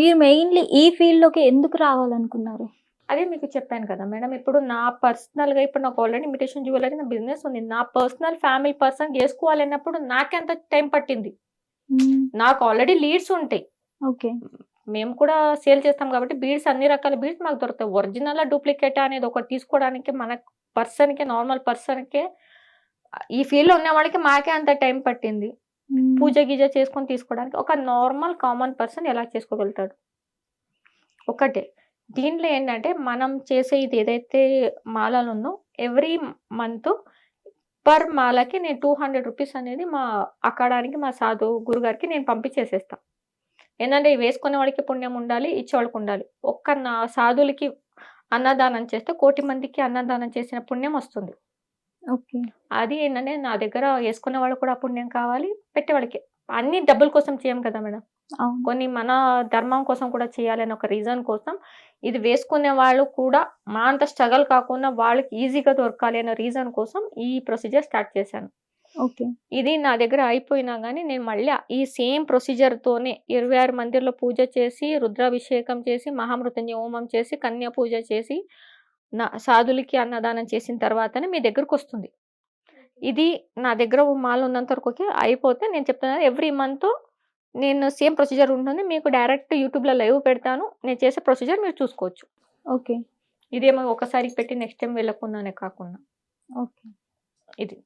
మీరు మెయిన్లీ ఈ ఫీల్డ్లోకి ఎందుకు రావాలనుకున్నారు? అదే మీకు చెప్పాను కదా మేడం ఇప్పుడు నా పర్సనల్గా ఇప్పుడు నాకు ఆల్రెడీ ఇమిటేషన్ జ్యువెలరీ నా బిజినెస్ ఉంది. నా పర్సనల్ ఫ్యామిలీ పర్సన్ చేసుకోవాలన్నప్పుడు నాకెంత టైం పట్టింది? నాకు ఆల్రెడీ లీడ్స్ ఉంటాయి. ఓకే. మేము కూడా సేల్ చేస్తాం కాబట్టి బీడ్స్ అన్ని రకాల బీడ్స్ మాకు దొరుకుతాయి. ఒరిజినల్ డూప్లికేట్ అనేది ఒకటి తీసుకోవడానికి మన పర్సన్కి నార్మల్ పర్సన్కే ఈ ఫీల్డ్లో ఉన్న వాళ్ళకి మాకే అంత టైం పట్టింది. పూజ గీజ చేసుకొని తీసుకోవడానికి ఒక నార్మల్ కామన్ పర్సన్ ఎలా చేసుకోగలుగుతాడు? ఒకటే. దీంట్లో ఏంటంటే మనం చేసే ఇది ఏదైతే మాలలు ఉందో ఎవ్రీ మంత్ పర్ మాలకి నేను టూ హండ్రెడ్ రూపీస్ అనేది మా అక్కడానికి మా సాధు గురుగారికి నేను పంపించేసేస్తాను ఏంటంటే వేసుకునే వాడికి పుణ్యం ఉండాలి ఇచ్చేవాళ్ళకి ఉండాలి. ఒక్క నా సాధులకి అన్నదానం చేస్తే కోటి మందికి అన్నదానం చేసిన పుణ్యం వస్తుంది. అది ఏంటంటే నా దగ్గర వేసుకునే వాళ్ళు కూడా పుణ్యం కావాలి పెట్టేవాళ్ళకి. అన్ని డబ్బుల కోసం చేయం కదా మేడం. కొన్ని మన ధర్మం కోసం కూడా చేయాలని ఒక రీజన్ కోసం ఇది వేసుకునే వాళ్ళు కూడా మా అంత స్ట్రగల్ కాకుండా వాళ్ళకి ఈజీగా దొరకాలి అనే రీజన్ కోసం ఈ ప్రొసీజర్ స్టార్ట్ చేశాను. ఓకే. ఇది నా దగ్గర అయిపోయినా కానీ నేను మళ్ళీ ఈ సేమ్ ప్రొసీజర్తోనే ఇరవై ఆరు మందిర్లో పూజ చేసి రుద్రాభిషేకం చేసి మహామృత్యుంజయ హోమం చేసి కన్యా పూజ చేసి నా సాధులకి అన్నదానం చేసిన తర్వాతనే మీ దగ్గరకు వస్తుంది ఇది నా దగ్గర మాల్ ఉన్నంత వరకు ఓకే అయిపోతే నేను చెప్తున్నాను ఎవ్రీ మంత్ నేను సేమ్ ప్రొసీజర్ ఉంటుంది మీకు డైరెక్ట్ యూట్యూబ్లో లైవ్ పెడతాను. నేను చేసే ప్రొసీజర్ మీరు చూసుకోవచ్చు. ఓకే. ఇదేమో ఒకసారి పెట్టి నెక్స్ట్ టైం వెళ్ళకుండానే కాకుండా. ఓకే. ఇది.